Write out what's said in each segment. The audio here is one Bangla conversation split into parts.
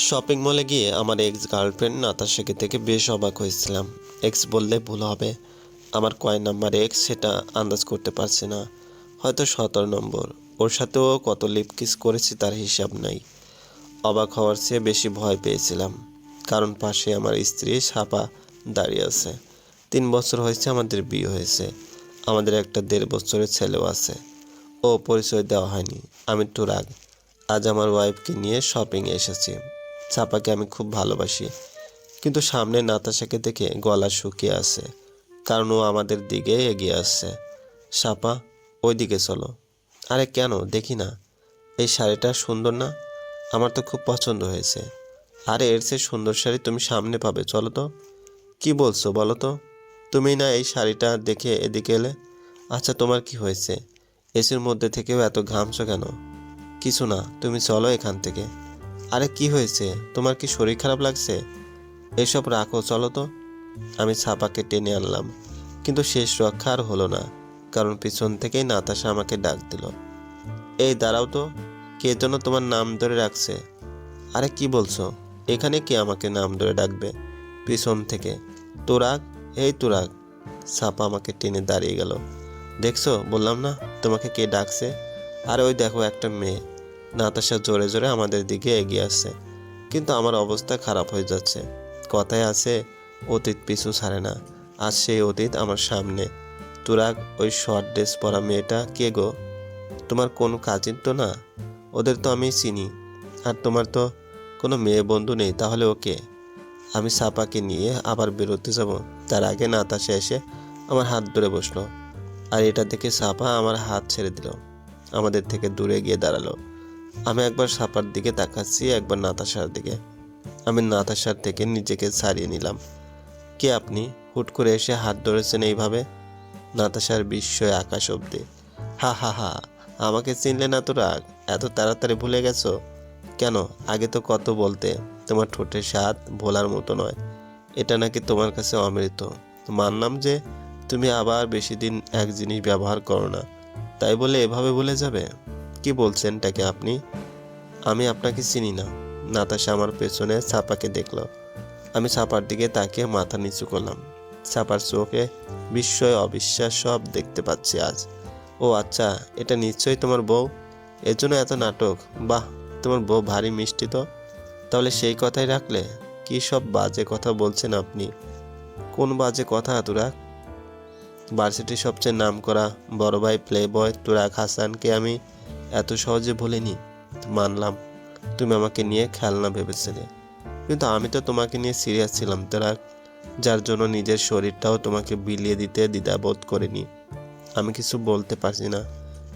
শপিং মলে গিয়ে আমার এক্স গার্লফ্রেন্ড নাতাশাকে থেকে বেশ অবাক হয়েছিলাম। এক্স বললে, ভুল হবে। আমার কয় নাম্বার এক্স সেটা আন্দাজ করতে পারছি না। হয়তো সতেরো নম্বর। ওর সাথেও কত লিপ কিস করেছি তার হিসাব নাই। অবাক হওয়ার চেয়ে বেশি ভয় পেয়েছিলাম। কারণ পাশে আমার স্ত্রী সাপা দাঁড়িয়ে আছে। তিন বছর হয়েছে আমাদের বিয়ে হয়েছে। আমাদের একটা দেড় বছরের ছেলেও আছে। ও পরিচয় দেওয়া হয়নি। আমি টুরাগ আজ আমার ওয়াইফকে নিয়ে শপিংয়ে এসেছি। চাপাকে আমি খুব ভালোবাসি। কিন্তু সামনে নাতাশাকে দেখে গলা শুকিয়ে আছে। কারণ ও আমাদের দিকে এগিয়ে আসছে। সাপা ওই দিকে চলো। আরে কেন? দেখি না। এই শাড়িটা সুন্দর না? আমার তো খুব পছন্দ হয়েছে। আরে এর চেয়ে সুন্দর শাড়ি তুমি সামনে পাবে, চলো তো। কি বলছো বলো তো? তুমি না এই শাড়িটা দেখে এদিকে এলে? আচ্ছা তোমার কি হয়েছে? এসির মধ্যে থেকেও এত ঘামছো কেন? কিছু না, তুমি চলো এখান থেকে। আরে কি হয়েছে? তোমার কি শরীর খারাপ লাগছে? এসব রাখো, চলো তো। আমি ছাপাকে টেনে আনলাম, কিন্তু শেষ রক্ষা আর হলো না, কারণ পিছন থেকেই নাতাশা আমাকে ডাক দিল। এই দাঁড়াও তো, কে যেন তোমার নাম ধরে রাখছে। আরে কি বলছো? এখানে কে আমাকে নাম ধরে ডাকবে? পিছন থেকে। তোরাক এই তোরাক ছাপা আমাকে টেনে দাঁড়িয়ে গেল। দেখছ, বললাম না, তোমাকে কে ডাকছে? আর ওই দেখো একটা মেয়ে। নাতাশা জোরে জোরে আমাদের দিকে এগিয়ে আসছে। কিন্তু আমার অবস্থা খারাপ হয়ে যাচ্ছে। কথায় আছে, অতীত পিছু ছাড়ে না। আজ সেই অতীত আমার সামনে। তুরাগ, ওই শর্ট ড্রেস পরা মেয়েটা কে গো? তোমার কোনো কাজিন তো না? ওদের তো আমি চিনি। আর তোমার তো কোনো মেয়ে বন্ধু নেই, তাহলে ওকে আমি সাপাকে নিয়ে আবার বেরোতে যাব। তার আগে নাতাশা এসে আমার হাত ধরে বসল। আর এটা দেখে সাপা আমার হাত ছেড়ে দিল। আমাদের থেকে দূরে গিয়ে দাঁড়াল। আমি একবার সাপার দিকে তাকাচ্ছি, একবার নাতাশার দিকে। আমি নাতাশার থেকে নিজেকে ছাড়িয়ে নিলাম। কে আপনি? হুট করে এসে হাত ধরেছেন এইভাবে? নাতাশার বিস্ময় আকাশ অব্দি হা হা হা, আমাকে চিনলে না তো রাগ? এত তাড়াতাড়ি ভুলে গেছো? কেন? আগে তো কত বলতে, তোমার ঠোঁটের স্বাদ ভোলার মতো নয়। এটা নাকি তোমার কাছে অমৃত? মানলাম যে, তুমি আবার বেশি দিন এক জিনিস ব্যবহার করো না। তাই বলে এভাবে ভুলে যাবে? কি বলছেন তাকে আপনি? আমি আপনাকে চিনি না। নাতাশা আমার পেছনে ছাপাকে দেখল। আমি ছাপার দিকে তাকিয়ে মাথা নিচু করলাম। ছাপার চোখে বিস্ময়, অবিশ্বাস সব দেখতে পাচ্ছি আজ। ও আচ্ছা এটা নিশ্চয়ই তোমার বউ? এর জন্য এত নাটক? বাহ, তোমার বউ ভারী মিষ্টি তো। তাহলে সেই কথাই রাখলে? কি সব বাজে কথা বলছেন আপনি? কোন বাজে কথা তুরাক ভার্সিটির সবচেয়ে নাম করা বড় ভাই প্লে বয় তুরাক হাসানকে আমি এত সহজে ভুলিনি। মানলাম, তুমি আমাকে নিয়ে খেলনা ভেবেছিলে। কিন্তু আমি তো তোমাকে নিয়ে সিরিয়াস ছিলাম তুরাক যার জন্য নিজের শরীরটাও তোমাকে বিলিয়ে দিতে দ্বিধাবোধ করিনি। আমি কিছু বলতে পারছি না।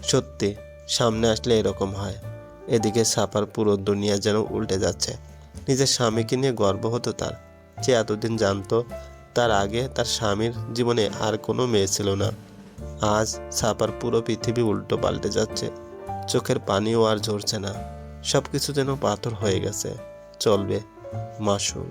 সত্যি, সামনে আসলে এরকম হয়। এদিকে সাপার পুরো দুনিয়া যেন উল্টে যাচ্ছে। নিজের স্বামীকে নিয়ে গর্ব হতো তার। যে এতদিন জানতো, তার আগে তার স্বামীর জীবনে আর কোনো মেয়ে ছিল না। আজ সাপার পুরো পৃথিবী উল্টো পাল্টে যাচ্ছে। চোখের পানিও আর ঝরছে না। সব কিছু যেন পাথর হয়ে গেছে। চলবে মাসুল।